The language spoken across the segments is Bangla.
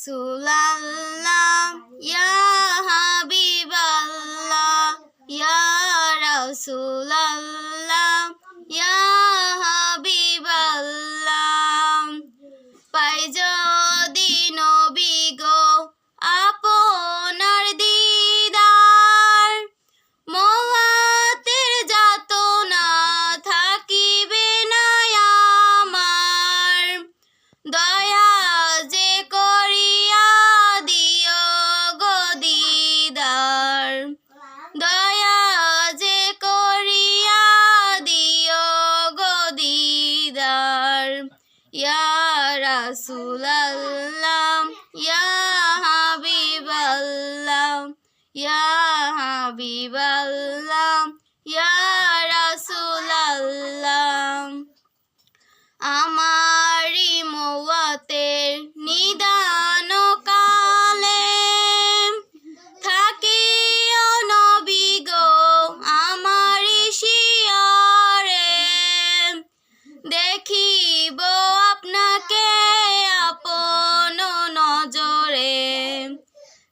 রাসূলাল্লাহ ইয়া হাবিবাল্লাহ ইয়া রাসূলাল্লাহ ইয়া দয়া যে করিয়া দিও গো দিদার। ইয়া রাসূলাল্লাহ, ইয়া হাবিবাল্লাহ ইয়া হাবিবাল্লাহ, ইয়া রাসূলাল্লাহ। আমারি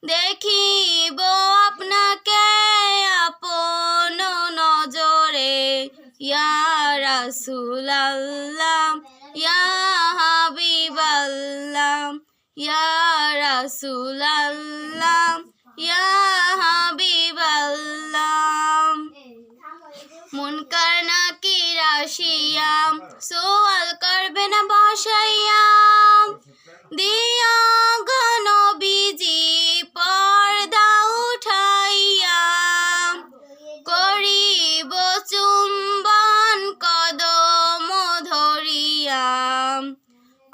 দেখিব আপনাকে আপন নজরে। ইয়া রাসূলাল্লাহ, ইয়া হাবিবাল্লাহ, ইয়া ইয়া মুনকার নাকির আসিয়া সোয়াল করবে না বসাইয়া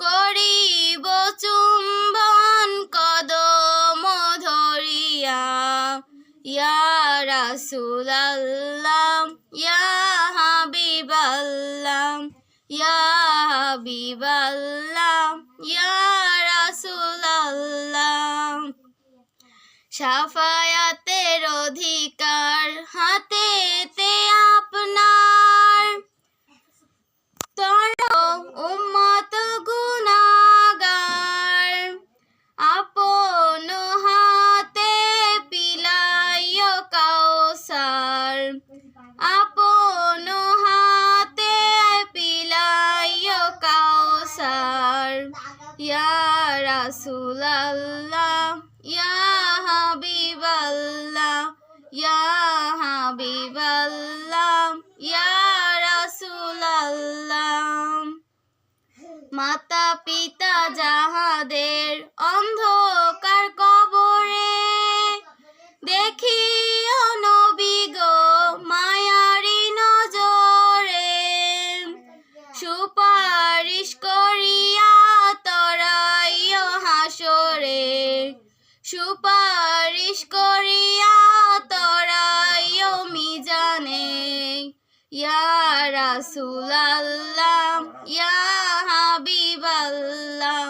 করিব চুম্বন কদম ধরিয়া। ইয়া রাসূলাল্লাহ, ইয়া হাবিবাল্লাহ ইয়া হাবিবাল্লাহ, ইয়া রাসূলাল্লাহ। সাফায়াতের অধিকার হাতেতে আপনার ইয়া রাসূলাল্লাহ ইয়া হাবিবাল্লাহ ইয়া হাবিবাল্লাহ ইয়া রাসূলাল্লাহ। মাতা পিতা যাহাদের অন্ধকার সুপারিশ করিয়া তরাইও মিজানে। ইয়া রাসূলাল্লাহ ইয়া হাবিবাল্লাহ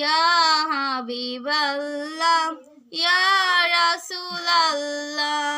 ইয়া হাবিবাল্লাহ ইয়া রাসূলাল্লাহ।